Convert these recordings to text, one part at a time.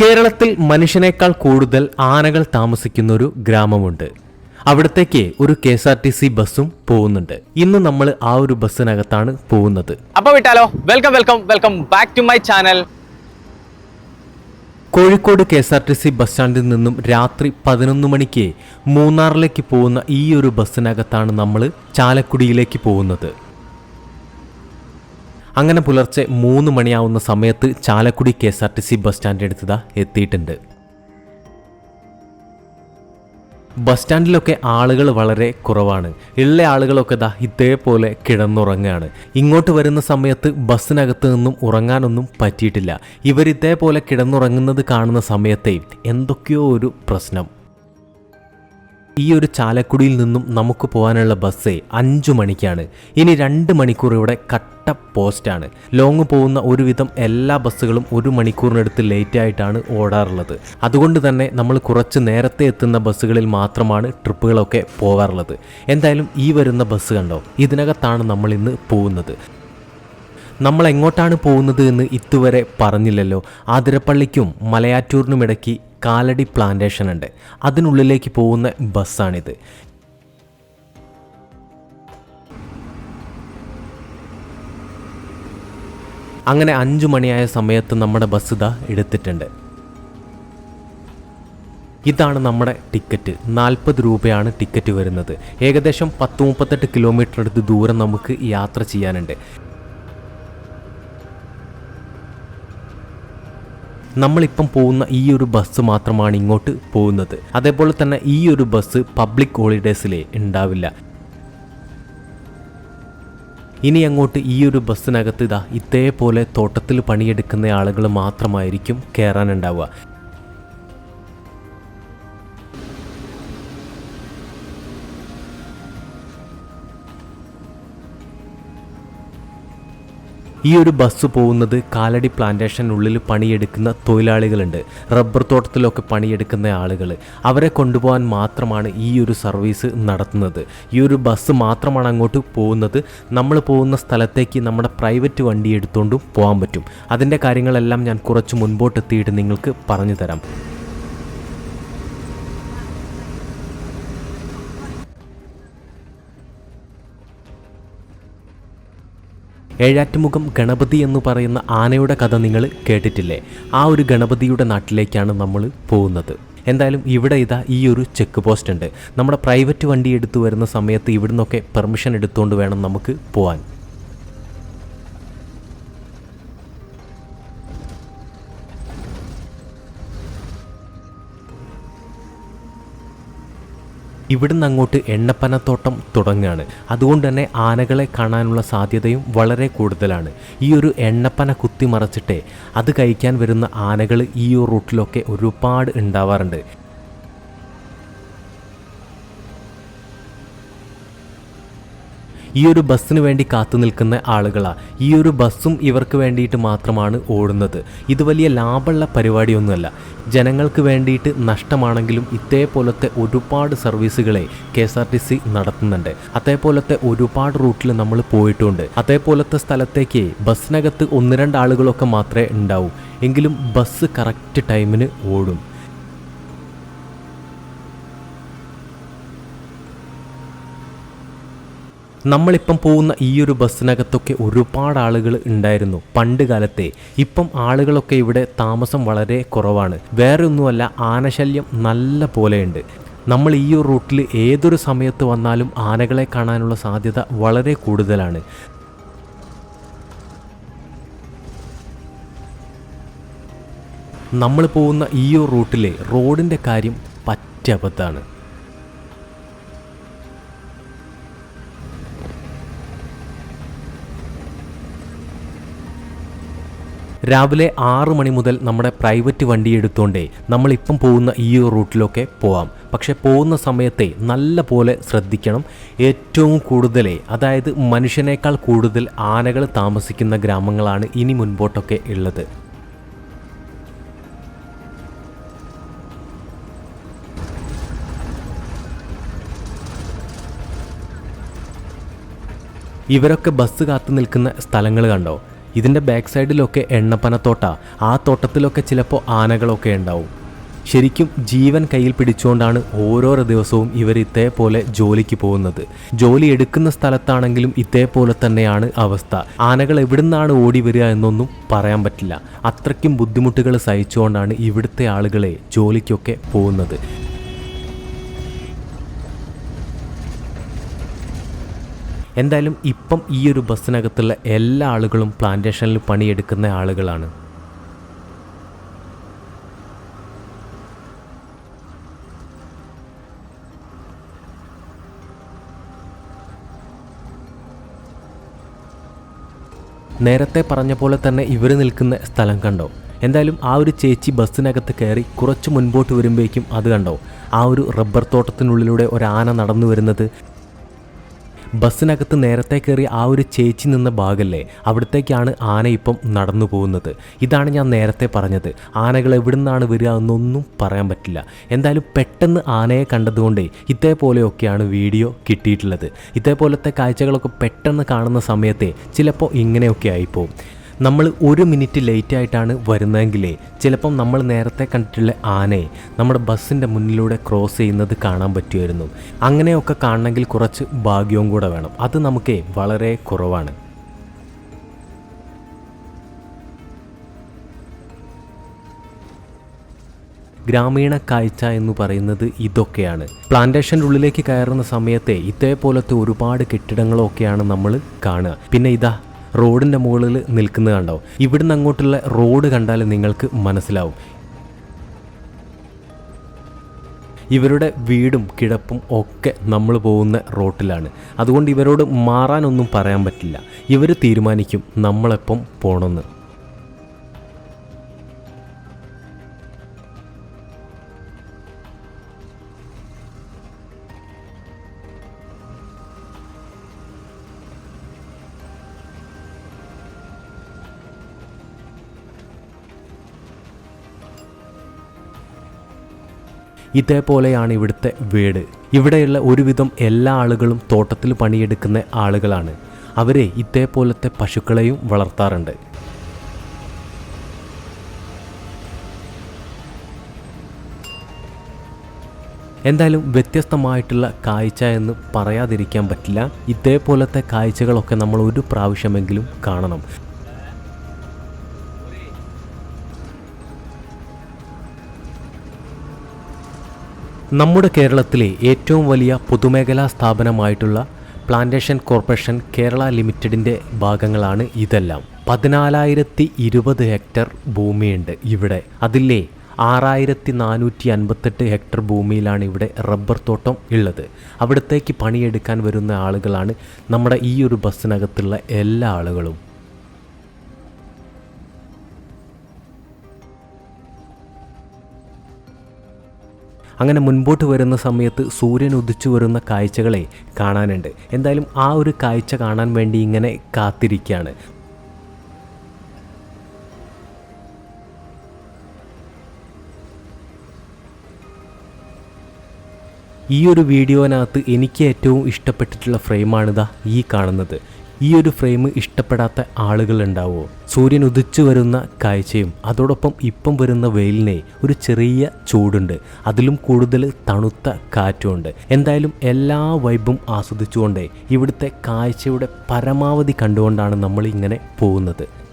കേരളത്തിൽ മനുഷ്യനേക്കാൾ കൂടുതൽ ആനകൾ താമസിക്കുന്ന ഒരു ഗ്രാമമുണ്ട്. അവിടത്തേക്ക് ഒരു K S R T C ബസ്സും പോകുന്നുണ്ട്. ഇന്ന് നമ്മൾ ആ ഒരു ബസ്സിനകത്താണ് പോകുന്നത്. അപ്പൊ വിട്ടാലോ? Welcome welcome welcome back to my channel. Kozhikode K S R T C bus സ്റ്റാൻഡിൽ നിന്നും രാത്രി പതിനൊന്ന് മണിക്ക് മൂന്നാറിലേക്ക് പോകുന്ന ഈ ഒരു ബസ്സിനകത്താണ് നമ്മൾ ചാലക്കുടിയിലേക്ക് പോകുന്നത്. അങ്ങനെ പുലർച്ചെ മൂന്ന് മണിയാവുന്ന സമയത്ത് Chalakudy K S R T C bus stand അടുത്തതാ എത്തിയിട്ടുണ്ട്. ബസ് സ്റ്റാൻഡിലൊക്കെ ആളുകൾ വളരെ കുറവാണ്. ഉള്ള ആളുകളൊക്കെ ദാ ഇതേപോലെ കിടന്നുറങ്ങുകയാണ് ഇങ്ങോട്ട് വരുന്ന സമയത്ത് ബസ്സിനകത്ത് നിന്നും ഉറങ്ങാനൊന്നും പറ്റിയിട്ടില്ല. ഇവർ ഇതേപോലെ കിടന്നുറങ്ങുന്നത് കാണുന്ന സമയത്തെ എന്തൊക്കെയോ ഒരു പ്രശ്നം. ഈ ഒരു ചാലക്കുടിയിൽ നിന്നും നമുക്ക് പോകാനുള്ള ബസ് അഞ്ചു മണിക്കാണ്. ഇനി രണ്ട് മണിക്കൂർ ഇവിടെ കട്ട പോസ്റ്റാണ്. ലോങ് പോകുന്ന ഒരുവിധം എല്ലാ ബസ്സുകളും ഒരു മണിക്കൂറിനടുത്ത് ലേറ്റ് ആയിട്ടാണ് ഓടാറുള്ളത്. അതുകൊണ്ട് തന്നെ നമ്മൾ കുറച്ച് നേരത്തെ എത്തുന്ന ബസ്സുകളിൽ മാത്രമാണ് ട്രിപ്പുകളൊക്കെ പോകാറുള്ളത്. എന്തായാലും ഈ വരുന്ന ബസ് കണ്ടോ? ഇതിനകത്താണ് നമ്മൾ ഇന്ന് പോകുന്നത്. നമ്മൾ എങ്ങോട്ടാണ് പോകുന്നത് എന്ന് ഇതുവരെ പറഞ്ഞില്ലല്ലോ. ആതിരപ്പള്ളിക്കും മലയാറ്റൂരിനും ഇടയ്ക്ക് കാലടി പ്ലാന്റേഷൻ ഉണ്ട്. അതിനുള്ളിലേക്ക് പോകുന്ന ബസ്സാണിത്. അങ്ങനെ അഞ്ചു മണിയായ സമയത്ത് നമ്മുടെ ബസ് ഇതാ എടുത്തിട്ടുണ്ട്. ഇതാണ് നമ്മുടെ ടിക്കറ്റ്. നാൽപ്പത് രൂപയാണ് ടിക്കറ്റ് വരുന്നത്. ഏകദേശം പത്ത് മുപ്പത്തെട്ട് കിലോമീറ്റർ അടുത്ത് ദൂരം നമുക്ക് യാത്ര ചെയ്യാനുണ്ട്. നമ്മളിപ്പം പോകുന്ന ഈ ഒരു ബസ് മാത്രമാണ് ഇങ്ങോട്ട് പോകുന്നത്. അതേപോലെ തന്നെ ഈ ഒരു ബസ് പബ്ലിക് ഹോളിഡേയ്സിലേ ഉണ്ടാവില്ല. ഇനി അങ്ങോട്ട് ഈ ഒരു ബസ്സിനകത്ത് ഇതാ ഇതേപോലെ തോട്ടത്തിൽ പണിയെടുക്കുന്ന ആളുകൾ മാത്രമായിരിക്കും കയറാനുണ്ടാവുക ഈ ഒരു ബസ് പോകുന്നത് കാലടി പ്ലാന്റേഷനുള്ളിൽ പണിയെടുക്കുന്ന തൊഴിലാളികളുണ്ട്. റബ്ബർ തോട്ടത്തിലൊക്കെ പണിയെടുക്കുന്ന ആളുകൾ അവരെ കൊണ്ടുപോകാൻ മാത്രമാണ് ഈ ഒരു സർവീസ് നടത്തുന്നത്. ഈ ഒരു ബസ് മാത്രമാണ് അങ്ങോട്ട് പോകുന്നത്. നമ്മൾ പോകുന്ന സ്ഥലത്തേക്ക് നമ്മുടെ പ്രൈവറ്റ് വണ്ടി എടുത്തുകൊണ്ടും പോകാൻ പറ്റും. അതിന്റെ കാര്യങ്ങളെല്ലാം ഞാൻ കുറച്ച് മുൻപോട്ടെത്തിയിട്ട് നിങ്ങൾക്ക് പറഞ്ഞു തരാം. ഏഴാറ്റുമുഖം ഗണപതി എന്ന് പറയുന്ന ആനയുടെ കഥ നിങ്ങൾ കേട്ടിട്ടില്ലേ? ആ ഒരു ഗണപതിയുടെ നാട്ടിലേക്കാണ് നമ്മൾ പോകുന്നത്. എന്തായാലും ഇവിടെ ഇതാ ഈ ഒരു ചെക്ക് പോസ്റ്റ് ഉണ്ട്. നമ്മുടെ പ്രൈവറ്റ് വണ്ടി എടുത്തു വരുന്ന സമയത്ത് ഇവിടുന്നൊക്കെ പെർമിഷൻ എടുത്തുകൊണ്ട് വേണം നമുക്ക് പോകാൻ ഇവിടുന്ന് അങ്ങോട്ട് എണ്ണപ്പനത്തോട്ടം തുടങ്ങുകയാണ്. അതുകൊണ്ട് തന്നെ ആനകളെ കാണാനുള്ള സാധ്യതയും വളരെ കൂടുതലാണ്. ഈ ഒരു എണ്ണപ്പന കുത്തിമറച്ചിട്ടേ അത് കഴിക്കാൻ വരുന്ന ആനകൾ ഈ ഒരു റൂട്ടിലൊക്കെ ഒരുപാട് ഉണ്ടാവാറുണ്ട്. ഈ ഒരു ബസ്സിന് വേണ്ടി കാത്തു നിൽക്കുന്ന ആളുകളാണ് ഈ ഒരു ബസ്സും ഇവർക്ക് വേണ്ടിയിട്ട് മാത്രമാണ് ഓടുന്നത്. ഇത് വലിയ ലാഭമുള്ള പരിപാടിയൊന്നുമല്ല. ജനങ്ങൾക്ക് വേണ്ടിയിട്ട് നഷ്ടമാണെങ്കിലും ഇതേപോലത്തെ ഒരുപാട് സർവീസുകളെ K S R T C നടത്തുന്നുണ്ട്. അതേപോലത്തെ ഒരുപാട് റൂട്ടിൽ നമ്മൾ പോയിട്ടുണ്ട്. അതേപോലത്തെ സ്ഥലത്തേക്ക് ബസ്സിനകത്ത് ഒന്ന് രണ്ട് ആളുകളൊക്കെ മാത്രമേ ഉണ്ടാവൂ. എങ്കിലും ബസ് കറക്റ്റ് ടൈമിന് ഓടും. നമ്മളിപ്പം പോകുന്ന ഈ ഒരു ബസ്സിനകത്തൊക്കെ ഒരുപാട് ആളുകൾ ഉണ്ടായിരുന്നു. പണ്ട് കാലത്തെ. ഇപ്പം ആളുകളൊക്കെ ഇവിടെ താമസം വളരെ കുറവാണ്. വേറെ ഒന്നുമല്ല ആനശല്യം നല്ല പോലെയുണ്ട്. നമ്മൾ ഈ ഒരു റൂട്ടിൽ ഏതൊരു സമയത്ത് വന്നാലും ആനകളെ കാണാനുള്ള സാധ്യത വളരെ കൂടുതലാണ്. നമ്മൾ പോകുന്ന ഈ ഒരു റൂട്ടിലെ റോഡിന്റെ കാര്യം പറ്റ രാവിലെ ആറ് മണി മുതൽ നമ്മുടെ പ്രൈവറ്റ് വണ്ടി എടുത്തുകൊണ്ടേ നമ്മളിപ്പം പോകുന്ന ഈ റൂട്ടിലൊക്കെ പോവാം. പക്ഷെ പോകുന്ന സമയത്തെ നല്ല പോലെ ശ്രദ്ധിക്കണം. ഏറ്റവും കൂടുതലേ അതായത് മനുഷ്യനേക്കാൾ കൂടുതൽ ആനകൾ താമസിക്കുന്ന ഗ്രാമങ്ങളാണ് ഇനി മുൻപോട്ടൊക്കെ ഉള്ളത്. ഇവരൊക്കെ ബസ് കാത്തു നിൽക്കുന്ന സ്ഥലങ്ങൾ കണ്ടോ? ഇതിന്റെ ബാക്ക് സൈഡിലൊക്കെ എണ്ണപ്പനത്തോട്ട ആ തോട്ടത്തിലൊക്കെ ചിലപ്പോൾ ആനകളൊക്കെ ഉണ്ടാവും. ശരിക്കും ജീവൻ കയ്യിൽ പിടിച്ചുകൊണ്ടാണ് ഓരോരോ ദിവസവും ഇവർ ഇതേപോലെ ജോലിക്ക് പോകുന്നത്. ജോലി എടുക്കുന്ന സ്ഥലത്താണെങ്കിലും ഇതേപോലെ തന്നെയാണ് അവസ്ഥ. ആനകൾ എവിടുന്നാണ് ഓടി വരിക എന്നൊന്നും പറയാൻ പറ്റില്ല. അത്രയ്ക്കും ബുദ്ധിമുട്ടുകൾ സഹിച്ചുകൊണ്ടാണ് ഇവിടുത്തെ ആളുകളെ ജോലിക്കൊക്കെ പോകുന്നത്. എന്തായാലും ഇപ്പം ഈ ഒരു ബസ്സിനകത്തുള്ള എല്ലാ ആളുകളും പ്ലാന്റേഷനിൽ പണിയെടുക്കുന്ന ആളുകളാണ്. നേരത്തെ പറഞ്ഞ പോലെ തന്നെ ഇവർ നിൽക്കുന്ന സ്ഥലം കണ്ടോ? എന്തായാലും ആ ഒരു ചേച്ചി ബസ്സിനകത്ത് കയറി കുറച്ച് മുൻപോട്ട് വരുമ്പോഴേക്കും അത് കണ്ടോ? ആ ഒരു റബ്ബർ തോട്ടത്തിനുള്ളിലൂടെ ഒരു ആന നടന്നു വരുന്നത് ബസ്സിനകത്ത് നേരത്തെ കയറി ആ ഒരു ചേച്ചി നിന്ന ഭാഗല്ലേ? അവിടത്തേക്കാണ് ആന ഇപ്പം നടന്നു പോകുന്നത്. ഇതാണ് ഞാൻ നേരത്തെ പറഞ്ഞത്. ആനകൾ എവിടുന്നാണ് വരിക എന്നൊന്നും പറയാൻ പറ്റില്ല. എന്തായാലും പെട്ടെന്ന് ആനയെ കണ്ടതുകൊണ്ടേ ഇതേപോലെയൊക്കെയാണ് വീഡിയോ കിട്ടിയിട്ടുള്ളത്. ഇതേപോലത്തെ കാഴ്ചകളൊക്കെ പെട്ടെന്ന് കാണുന്ന സമയത്തെ ചിലപ്പോൾ ഇങ്ങനെയൊക്കെ ആയിപ്പോവും. നമ്മൾ ഒരു മിനിറ്റ് ലേറ്റ് ആയിട്ടാണ് വരുന്നതെങ്കിലേ ചിലപ്പം നമ്മൾ നേരത്തെ കണ്ടിട്ടുള്ള ആനയെ നമ്മുടെ ബസ്സിന്റെ മുന്നിലൂടെ ക്രോസ് ചെയ്യുന്നത് കാണാൻ പറ്റുമായിരുന്നു. അങ്ങനെയൊക്കെ കാണണമെങ്കിൽ കുറച്ച് ഭാഗ്യവും കൂടെ വേണം. അത് നമുക്ക് വളരെ കുറവാണ്. ഗ്രാമീണ കാഴ്ച എന്ന് പറയുന്നത് ഇതൊക്കെയാണ്. പ്ലാന്റേഷന്റെ ഉള്ളിലേക്ക് കയറുന്ന സമയത്തെ ഇതേപോലത്തെ ഒരുപാട് കെട്ടിടങ്ങളൊക്കെയാണ് നമ്മൾ കാണുക. പിന്നെ ഇതാ റോഡിന്റെ മുകളിൽ നിൽക്കുന്നത് കണ്ടാവും. ഇവിടുന്ന് അങ്ങോട്ടുള്ള റോഡ് കണ്ടാൽ നിങ്ങൾക്ക് മനസ്സിലാവും. ഇവരുടെ വീടും കിടപ്പും ഒക്കെ നമ്മൾ പോകുന്ന റോട്ടിലാണ്. അതുകൊണ്ട് ഇവരോട് മാറാനൊന്നും പറയാൻ പറ്റില്ല. ഇവർ തീരുമാനിക്കും നമ്മളെപ്പം പോകണമെന്ന് ഇതേപോലെയാണ് ഇവിടുത്തെ വീട്. ഇവിടെയുള്ള ഒരുവിധം എല്ലാ ആളുകളും തോട്ടത്തിൽ പണിയെടുക്കുന്ന ആളുകളാണ്. അവരെ ഇതേപോലത്തെ പശുക്കളെയും വളർത്താറുണ്ട്. എന്തായാലും വ്യത്യസ്തമായിട്ടുള്ള കാഴ്ച എന്ന് പറയാതിരിക്കാൻ പറ്റില്ല. ഇതേപോലത്തെ കാഴ്ചകളൊക്കെ നമ്മൾ ഒരു പ്രാവശ്യമെങ്കിലും കാണണം. നമ്മുടെ കേരളത്തിലെ ഏറ്റവും വലിയ പൊതുമേഖലാ സ്ഥാപനമായിട്ടുള്ള പ്ലാന്റേഷൻ കോർപ്പറേഷൻ കേരള ലിമിറ്റഡിന്റെ ഭാഗങ്ങളാണ് ഇതെല്ലാം. പതിനാലായിരത്തി ഇരുപത് ഹെക്ടർ ഭൂമിയുണ്ട് ഇവിടെ. അതിലെ ആറായിരത്തി നാനൂറ്റി അൻപത്തെട്ട് ഹെക്ടർ ഭൂമിയിലാണ് ഇവിടെ റബ്ബർ തോട്ടം ഉള്ളത്. അവിടത്തേക്ക് പണിയെടുക്കാൻ വരുന്ന ആളുകളാണ് നമ്മുടെ ഈ ഒരു ബസ്സിനകത്തുള്ള എല്ലാ ആളുകളും. അങ്ങനെ മുൻപോട്ട് വരുന്ന സമയത്ത് സൂര്യൻ ഉദിച്ചു വരുന്ന കാഴ്ചകളെ കാണാനുണ്ട്. എന്തായാലും ആ ഒരു കാഴ്ച കാണാൻ വേണ്ടി ഇങ്ങനെ കാത്തിരിക്കുകയാണ് ഈ ഒരു വീഡിയോനകത്ത് എനിക്ക് ഏറ്റവും ഇഷ്ടപ്പെട്ടിട്ടുള്ള ഫ്രെയിമാണിതാ ഈ കാണുന്നത്. ഈ ഒരു ഫ്രെയിം ഇഷ്ടപ്പെടാത്ത ആളുകൾ ഉണ്ടാവുമോ സൂര്യൻ ഉദിച്ചു വരുന്ന കാഴ്ചയും അതോടൊപ്പം ഇപ്പം വരുന്ന വെയിലിനെ ഒരു ചെറിയ ചൂടുണ്ട്. അതിലും കൂടുതൽ തണുത്ത കാറ്റുമുണ്ട്. എന്തായാലും എല്ലാ വൈബും ആസ്വദിച്ചുകൊണ്ട് ഇവിടുത്തെ കാഴ്ചയുടെ പരമാവധി കണ്ടുകൊണ്ടാണ് നമ്മൾ ഇങ്ങനെ പോകുന്നത്.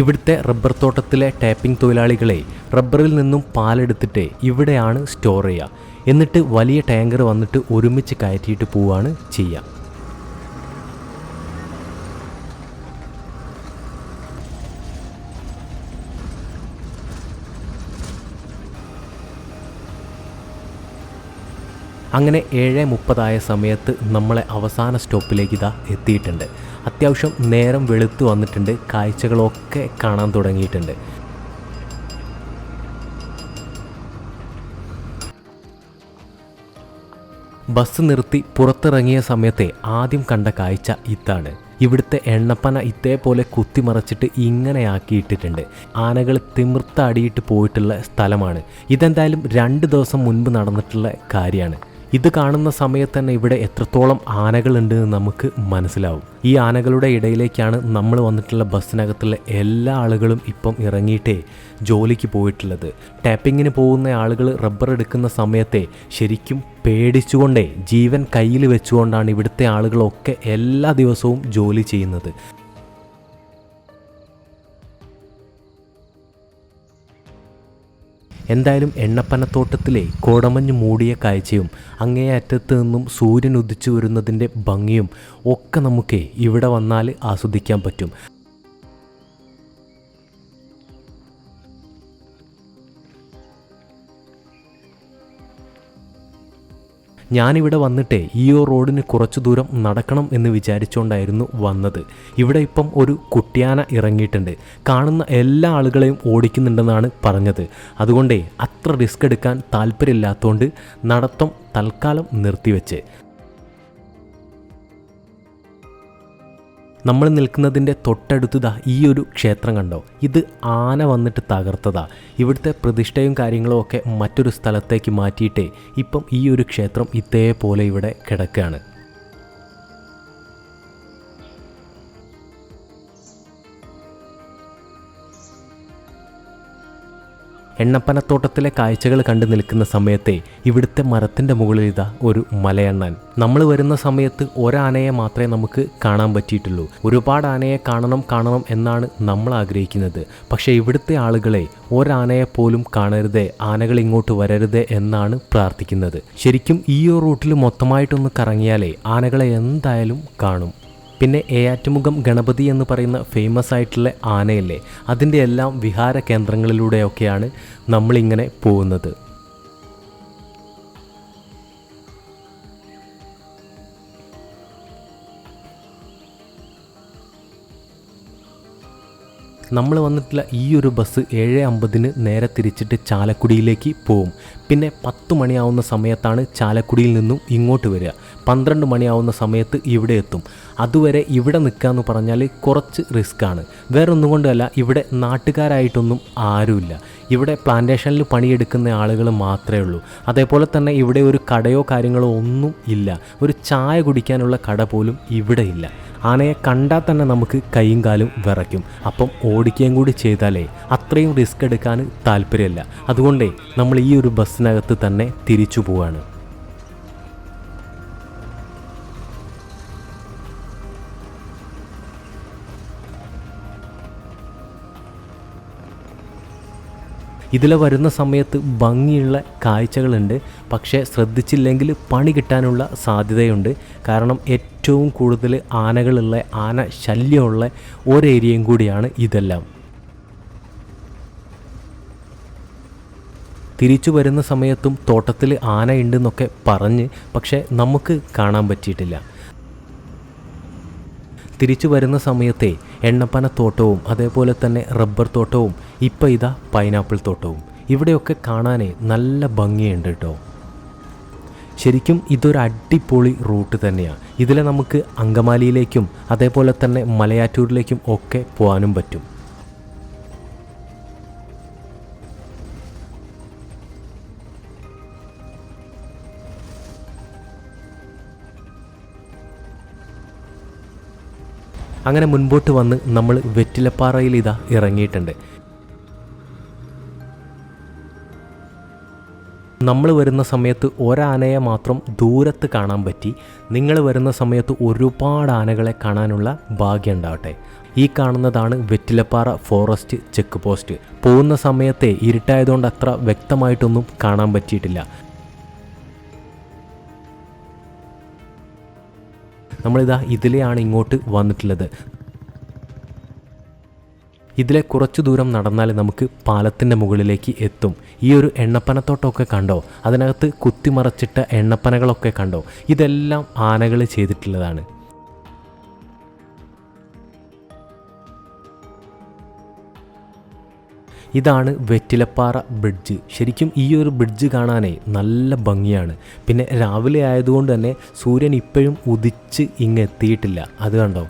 ഇവിടുത്തെ റബ്ബർ തോട്ടത്തിലെ ടാപ്പിംഗ് തൊഴിലാളികളെ റബ്ബറിൽ നിന്നും പാലെടുത്തിട്ട് ഇവിടെയാണ് സ്റ്റോർ ചെയ്യുക. എന്നിട്ട് വലിയ ടാങ്കർ വന്നിട്ട് ഒരുമിച്ച് കയറ്റിയിട്ട് പോവുകയാണ് ചെയ്യുക. അങ്ങനെ ഏഴ് മുപ്പതായ സമയത്ത് നമ്മളെ അവസാന സ്റ്റോപ്പിലേക്ക് ഇതാ എത്തിയിട്ടുണ്ട്. അത്യാവശ്യം നേരം വെളുത്തു വന്നിട്ടുണ്ട്. കാഴ്ചകളൊക്കെ കാണാൻ തുടങ്ങിയിട്ടുണ്ട്. ബസ് നിർത്തി പുറത്തിറങ്ങിയ സമയത്തെ ആദ്യം കണ്ട കാഴ്ച ഇത്താണ് ഇവിടുത്തെ എണ്ണപ്പന ഇതേപോലെ കുത്തിമറച്ചിട്ട് ഇങ്ങനെ ആക്കിയിട്ടിട്ടുണ്ട് ആനകൾ തിമിർത്തടിയിട്ട് പോയിട്ടുള്ള സ്ഥലമാണ്. ഇതെന്തായാലും രണ്ട് ദിവസം മുൻപ് നടന്നിട്ടുള്ള കാര്യമാണ്. ഇത് കാണുന്ന സമയത്ത് തന്നെ ഇവിടെ എത്രത്തോളം ആനകളുണ്ട് എന്ന് നമുക്ക് മനസ്സിലാവും. ഈ ആനകളുടെ ഇടയിലേക്കാണ് നമ്മൾ വന്നിട്ടുള്ള ബസ്സിനകത്തുള്ള എല്ലാ ആളുകളും ഇപ്പം ഇറങ്ങിയിട്ടേ ജോലിക്ക് പോയിട്ടുള്ളത്. ടാപ്പിങ്ങിന് പോകുന്ന ആളുകൾ റബ്ബർ എടുക്കുന്ന സമയത്തെ ശരിക്കും പേടിച്ചുകൊണ്ടേ ജീവൻ കയ്യിൽ വെച്ചുകൊണ്ടാണ് ഇവിടുത്തെ ആളുകളൊക്കെ എല്ലാ ദിവസവും ജോലി ചെയ്യുന്നത്. എന്തായാലും എണ്ണപ്പനത്തോട്ടത്തിലെ കോടമഞ്ഞ് മൂടിയ കാഴ്ചയും അങ്ങേയറ്റത്ത് നിന്നും സൂര്യൻ ഉദിച്ചു വരുന്നതിന്റെ ഭംഗിയും ഒക്കെ നമുക്ക് ഇവിടെ വന്നാൽ ആസ്വദിക്കാൻ പറ്റും. ഞാനിവിടെ വന്നിട്ടേ ഈ ഒരു റോഡിന് കുറച്ചു ദൂരം നടക്കണം എന്ന് വിചാരിച്ചുകൊണ്ടായിരുന്നു വന്നത്. ഇവിടെ ഇപ്പം ഒരു കുട്ടിയാന ഇറങ്ങിയിട്ടുണ്ട്. കാണുന്ന എല്ലാ ആളുകളെയും ഓടിക്കുന്നുണ്ടെന്നാണ് പറഞ്ഞത്. അതുകൊണ്ടേ അത്ര റിസ്ക് എടുക്കാൻ താല്പര്യമില്ലാത്തതുകൊണ്ട് നടത്തം തൽക്കാലം നിർത്തിവെച്ച്. നമ്മൾ നിൽക്കുന്നതിന്റെ തൊട്ടടുത്തതാ ഈ ഒരു ക്ഷേത്രം കണ്ടോ? ഇത് ആന വന്നിട്ട് തകർത്തതാ. ഇവിടുത്തെ പ്രതിഷ്ഠയും കാര്യങ്ങളും ഒക്കെ മറ്റൊരു സ്ഥലത്തേക്ക് മാറ്റിയിട്ടേ ഇപ്പം ഈ ഒരു ക്ഷേത്രം ഇതേപോലെ ഇവിടെ കിടക്കുകയാണ്. എണ്ണപ്പനത്തോട്ടത്തിലെ കാഴ്ചകൾ കണ്ടു നിൽക്കുന്ന സമയത്തെ ഇവിടുത്തെ മരത്തിന്റെ മുകളിൽ ഇതാ ഒരു മലയണ്ണാൻ. നമ്മൾ വരുന്ന സമയത്ത് ഒരാനയെ മാത്രമേ നമുക്ക് കാണാൻ പറ്റിയിട്ടുള്ളൂ. ഒരുപാട് ആനയെ കാണണം കാണണം എന്നാണ് നമ്മൾ ആഗ്രഹിക്കുന്നത്. പക്ഷേ ഇവിടുത്തെ ആളുകളെ ഒരാനയെ പോലും കാണരുതേ ആനകൾ ഇങ്ങോട്ട് വരരുതേ എന്നാണ് പ്രാർത്ഥിക്കുന്നത്. ശരിക്കും ഈ ഒരു റൂട്ടിൽ മൊത്തമായിട്ടൊന്ന് കറങ്ങിയാലേ ആനകളെ എന്തായാലും കാണും. പിന്നെ ഏയാറ്റുമുഖം ഗണപതി എന്ന് പറയുന്ന ഫേമസ് ആയിട്ടുള്ള ആനയല്ലേ? അതിന്റെ എല്ലാം വിഹാര കേന്ദ്രങ്ങളിലൂടെയൊക്കെയാണ് നമ്മളിങ്ങനെ പോകുന്നത്. നമ്മൾ വന്നിട്ടുള്ള ഈ ഒരു ബസ് ഏഴ് അമ്പതിന് നേരെ തിരിച്ചിട്ട് ചാലക്കുടിയിലേക്ക് പോവും. പിന്നെ പത്ത് മണിയാവുന്ന സമയത്താണ് ചാലക്കുടിയിൽ നിന്നും ഇങ്ങോട്ട് വരിക. പന്ത്രണ്ട് മണിയാവുന്ന സമയത്ത് ഇവിടെ എത്തും. അതുവരെ ഇവിടെ നിൽക്കുക എന്ന് പറഞ്ഞാൽ കുറച്ച് റിസ്ക്കാണ് വേറെ ഒന്നും കൊണ്ടല്ല ഇവിടെ നാട്ടുകാരായിട്ടൊന്നും ആരുമില്ല. ഇവിടെ പ്ലാന്റേഷനിൽ പണിയെടുക്കുന്ന ആളുകൾ മാത്രമേ ഉള്ളൂ. അതേപോലെ തന്നെ ഇവിടെ ഒരു കടയോ കാര്യങ്ങളോ ഒന്നും ഇല്ല. ഒരു ചായ കുടിക്കാനുള്ള കട പോലും ഇവിടെ ഇല്ല. ആനയെ കണ്ടാൽ തന്നെ നമുക്ക് കൈയും കാലും വിറയ്ക്കും. അപ്പം ഓടിക്കുകയും കൂടി ചെയ്താലേ അത്രയും റിസ്ക് എടുക്കാൻ താല്പര്യമില്ല. അതുകൊണ്ടേ നമ്മൾ ഈ ഒരു ബസ്സിനകത്ത് തന്നെ തിരിച്ചു പോവാണ്. ഇതിൽ വരുന്ന സമയത്ത് ഭംഗിയുള്ള കാഴ്ചകളുണ്ട്. പക്ഷേ ശ്രദ്ധിച്ചില്ലെങ്കിൽ പണി കിട്ടാനുള്ള സാധ്യതയുണ്ട്. കാരണം ഏറ്റവും കൂടുതൽ ആനകളുള്ള ആന ശല്യമുള്ള ഒരേരിയയും കൂടിയാണ് ഇതെല്ലാം. തിരിച്ചു വരുന്ന സമയത്തും തോട്ടത്തിൽ ആനയുണ്ടെന്നൊക്കെ പറഞ്ഞ് പക്ഷേ നമുക്ക് കാണാൻ പറ്റിയിട്ടില്ല. തിരിച്ചു വരുന്ന സമയത്തെ എണ്ണപ്പന തോട്ടവും അതേപോലെ തന്നെ റബ്ബർ തോട്ടവും ഇപ്പം ഇതാ പൈനാപ്പിൾ തോട്ടവും. ഇവിടെയൊക്കെ കാണാനേ നല്ല ഭംഗിയുണ്ട് കേട്ടോ. ശരിക്കും ഇതൊരു അടിപൊളി റൂട്ട് തന്നെയാണ് ഇതിൽ നമുക്ക് അങ്കമാലിയിലേക്കും അതേപോലെ തന്നെ മലയാറ്റൂരിലേക്കും ഒക്കെ പോകാനും പറ്റും. അങ്ങനെ മുൻപോട്ട് വന്ന് നമ്മൾ വെറ്റിലപ്പാറയിൽ ഇതാ ഇറങ്ങിയിട്ടുണ്ട്. നമ്മൾ വരുന്ന സമയത്ത് ഒരാനയെ മാത്രം ദൂരത്ത് കാണാൻ പറ്റി. നിങ്ങൾ വരുന്ന സമയത്ത് ഒരുപാട് ആനകളെ കാണാനുള്ള ഭാഗ്യം ഉണ്ടാവട്ടെ. ഈ കാണുന്നതാണ് വെറ്റിലപ്പാറ ഫോറസ്റ്റ് ചെക്ക് പോസ്റ്റ്. പോകുന്ന സമയത്തെ ഇരുട്ടായതുകൊണ്ട് അത്ര വ്യക്തമായിട്ടൊന്നും കാണാൻ പറ്റിയിട്ടില്ല. നമ്മളിതാ ഇതിലെയാണ് ഇങ്ങോട്ട് വന്നിട്ടുള്ളത്. ഇതിലെ കുറച്ച് ദൂരം നടന്നാൽ നമുക്ക് പാലത്തിന്റെ മുകളിലേക്ക് എത്തും. ഈ ഒരു എണ്ണപ്പനത്തോട്ടമൊക്കെ കണ്ടോ? അതിനകത്ത് കുത്തിമറച്ചിട്ട എണ്ണപ്പനകളൊക്കെ കണ്ടോ? ഇതെല്ലാം ആനകൾ ചെയ്തിട്ടുള്ളതാണ്. ഇതാണ് വെറ്റിലപ്പാറ ബ്രിഡ്ജ്. ശരിക്കും ഈ ഒരു ബ്രിഡ്ജ് കാണാനേ നല്ല ഭംഗിയാണ്. പിന്നെ രാവിലെ ആയതുകൊണ്ട് തന്നെ സൂര്യൻ ഇപ്പോഴും ഉദിച്ച് ഇങ്ങെത്തിയിട്ടില്ല അത് കണ്ടോ?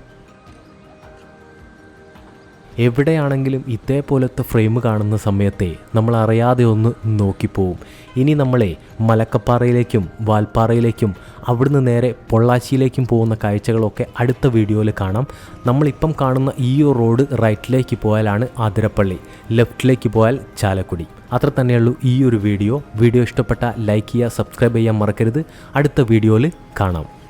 എവിടെയാണെങ്കിലും ഇതേപോലത്തെ ഫ്രെയിം കാണുന്ന സമയത്തെ നമ്മൾ അറിയാതെ ഒന്ന് നോക്കിപ്പോവും. ഇനി നമ്മളെ മലക്കപ്പാറയിലേക്കും വാൽപ്പാറയിലേക്കും അവിടുന്ന് നേരെ പൊള്ളാച്ചിയിലേക്കും പോകുന്ന കാഴ്ചകളൊക്കെ അടുത്ത വീഡിയോയിൽ കാണാം. നമ്മളിപ്പം കാണുന്ന ഈ റോഡ് റൈറ്റിലേക്ക് പോയാലാണ് ആതിരപ്പള്ളി ലെഫ്റ്റിലേക്ക് പോയാൽ ചാലക്കുടി. അത്ര തന്നെയുള്ളൂ ഈ ഒരു വീഡിയോ. വീഡിയോ ഇഷ്ടപ്പെട്ട ലൈക്ക് ചെയ്യുക സബ്സ്ക്രൈബ് ചെയ്യാൻ മറക്കരുത്. അടുത്ത വീഡിയോയിൽ കാണാം.